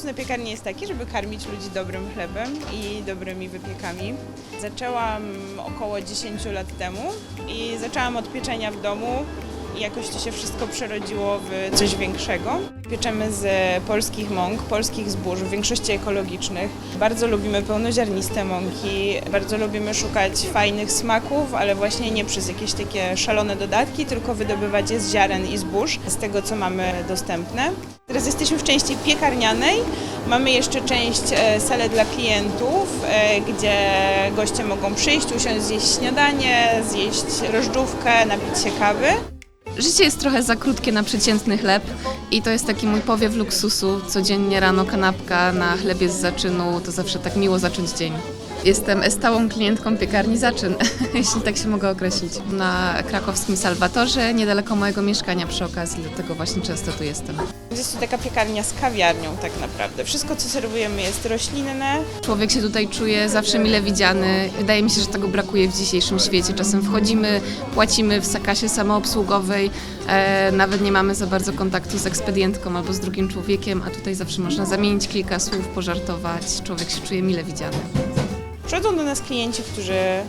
pomysł na piekarnię jest taki, żeby karmić ludzi dobrym chlebem i dobrymi wypiekami. Zaczęłam około 10 lat temu i zaczęłam od pieczenia w domu i jakoś to się wszystko przerodziło w coś większego. Pieczemy z polskich mąk, polskich zbóż, w większości ekologicznych. Bardzo lubimy pełnoziarniste mąki, bardzo lubimy szukać fajnych smaków, ale właśnie nie przez jakieś takie szalone dodatki, tylko wydobywać je z ziaren i zbóż, z tego co mamy dostępne. Teraz jesteśmy w części piekarnianej. Mamy jeszcze część e, salę dla klientów, e, gdzie goście mogą przyjść, usiąść, zjeść śniadanie, zjeść rożdżówkę, napić się kawy. Życie jest trochę za krótkie na przeciętny chleb i to jest taki mój powiew luksusu. Codziennie rano kanapka na chlebie z zaczynu, to zawsze tak miło zacząć dzień. Jestem stałą klientką piekarni Zaczyn, jeśli tak się mogę określić. Na krakowskim Salwatorze, niedaleko mojego mieszkania przy okazji, dlatego właśnie często tu jestem. Jest to taka piekarnia z kawiarnią tak naprawdę. Wszystko co serwujemy jest roślinne, Człowiek się tutaj czuje zawsze mile widziany. Wydaje mi się, że tego brakuje w dzisiejszym świecie. Czasem wchodzimy, płacimy w sakasie samoobsługowej, e, nawet nie mamy za bardzo kontaktu z ekspedientką albo z drugim człowiekiem, a tutaj zawsze można zamienić kilka słów, pożartować. Człowiek się czuje mile widziany. Przychodzą do nas klienci, którzy e,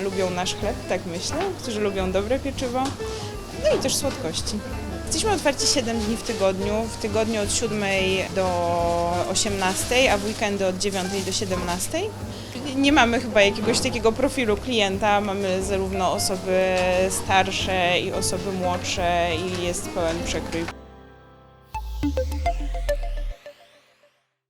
lubią nasz chleb, tak myślę, którzy lubią dobre pieczywo, no i też słodkości. Jesteśmy otwarci 7 dni w tygodniu, w tygodniu od 7 do 18, a w weekendy od 9 do 17. Nie mamy chyba jakiegoś takiego profilu klienta, mamy zarówno osoby starsze i osoby młodsze i jest pełen przekrój